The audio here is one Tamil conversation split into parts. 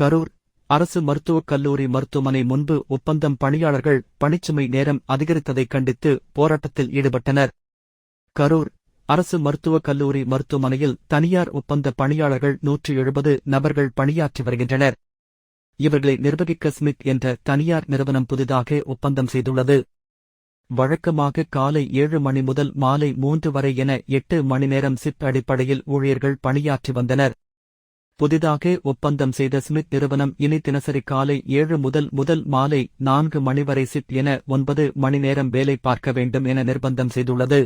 கரூர் அரசு மருத்துவக் கல்லூரி மருத்துவமனை முன்பு ஒப்பந்தம் பணியாளர்கள் பணிச்சுமை நேரம் அதிகரித்ததைக் கண்டித்து போராட்டத்தில் ஈடுபட்டனர். கரூர் அரசு மருத்துவக் கல்லூரி மருத்துவமனையில் தனியார் ஒப்பந்த பணியாளர்கள் நூற்று எழுபது நபர்கள் பணியாற்றி வருகின்றனர். இவர்களை நிர்வகிக்க ஸ்மித் என்ற தனியார் நிறுவனம் புதிதாக ஒப்பந்தம் செய்துள்ளது. வழக்கமாக காலை ஏழு மணி முதல் மாலை மூன்று வரை என எட்டு மணி நேரம் சிப் அடிப்படையில் ஊழியர்கள் பணியாற்றி வந்தனர். புதிதாக ஒப்பந்தம் செய்த ஸ்மித் நிறுவனம் இனி தினசரி காலை ஏழு முதல் முதல் மாலை நான்கு மணி வரை சிட் என ஒன்பது மணி நேரம் வேலை பார்க்க வேண்டும் என நிர்பந்தம் செய்துள்ளது.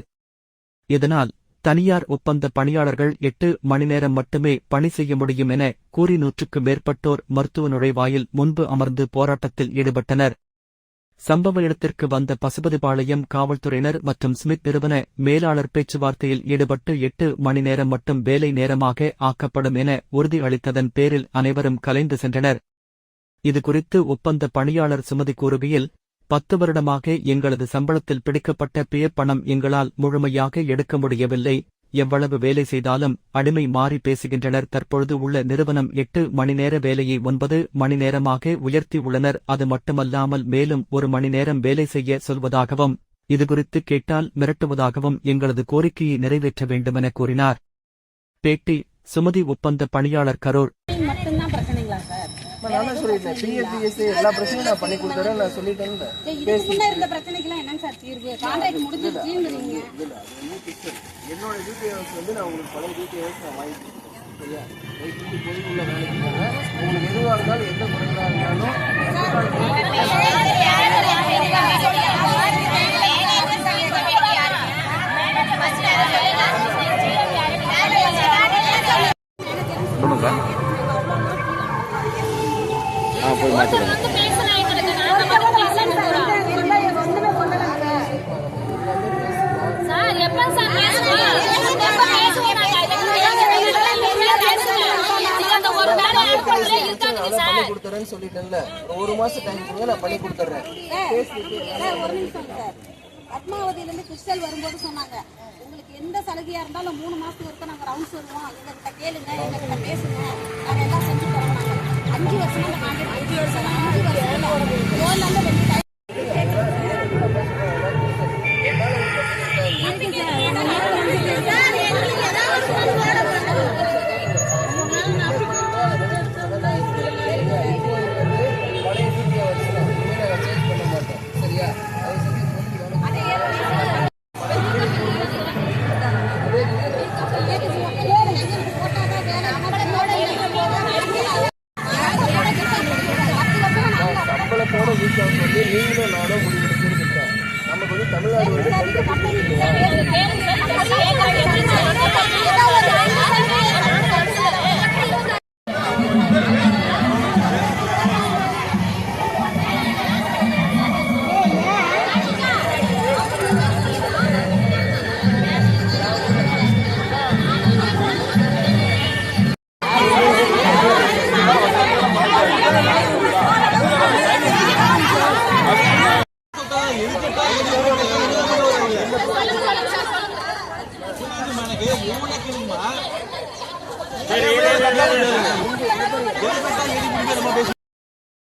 இதனால் தனியார் ஒப்பந்த பணியாளர்கள் எட்டு மணி நேரம் மட்டுமே பணி செய்ய முடியும் என கூறி நூற்றுக்கு மேற்பட்டோர் மருத்துவ நுழைவாயில் முன்பு அமர்ந்து போராட்டத்தில் ஈடுபட்டனர். சம்பவ இடத்திற்கு வந்த பசுபதிபாளையம் காவல்துறையினர் மற்றும் ஸ்மித் நிறுவன மேலாளர் பேச்சுவார்த்தையில் ஈடுபட்டு எட்டு மணி நேரம் மட்டும் வேலை நேரமாக ஆக்கப்படும் என உறுதி அளித்ததன் பேரில் அனைவரும் கலைந்து சென்றனர். இதுகுறித்து ஒப்பந்த பணியாளர் சுமதி கூறுகையில் பத்து வருடமாக எங்களது சம்பளத்தில் பிடிக்கப்பட்ட பிஎஃப் பணம் எங்களால் முழுமையாக எடுக்க முடியவில்லை. எவ்வளவு வேலை செய்தாலும் அடிமை மாறி பேசுகின்றனர். தற்பொழுது உள்ள நிறுவனம் எட்டு மணி நேர வேலையை ஒன்பது மணி நேரமாக உயர்த்தியுள்ளனர் அது மட்டுமல்லாமல் மேலும் ஒரு மணி நேரம் வேலை செய்ய சொல்வதாகவும் இதுகுறித்து கேட்டால் மிரட்டுவதாகவும் எங்களது கோரிக்கையை நிறைவேற்ற வேண்டுமென கூறினார். பேட்டி சுமதி ஒப்பந்த பணியாளர் கரூர். மட்டும்தான் நான் சொல்லிட்டேன் பிஎஃப்டிஎஸ் எல்லா பிரச்சனையும் நான் பண்ணி கொடுத்துறேன் நான் சொல்லிட்டேன்ல. சரி, இதுக்கு முன்ன இருந்த பிரச்சனைக்கெல்லாம் என்னங்க சார் தீர்வு? கான்ட்ராக்ட் முடிஞ்சிருச்சுங்கிறீங்க. என்னோட டீட்டெயில்ஸ் வந்து நான் உங்களுக்கு பழைய டீட்டெயில்ஸ் நான் வாங்கி கொடுத்துருக்கேன் சரியா? ரைட்டு போய் உள்ள வேலைக்கு போங்க. உங்களுக்கு எதுவாக இருந்தாலும் எந்த குறைகளாக இருந்தாலும் சொல்லுங்க. சார் நான் சார். பண்ணி கொடுத்துறேன்னு சொல்லிட்டேன்ல. ஒரு ஒரு மாசம் டைம் கொடுங்க நான் பண்ணி சார், ஒரு நிமிஷம் சார். பத்மாவதியில இருந்து கிறிஸ்டல் வரும்போது சொன்னாங்க. உங்களுக்கு எந்த சலுகையா இருந்தாலும் மூணு மாசத்துக்கு ஒருக்க நாங்க ரவுண்ட்ஸ் வருவோம். எங்ககிட்ட கேளுங்க எங்ககிட்ட பேசுங்க. நாங்க எல்லாம் செஞ்சு Hola, தமிழ்நாடு சரி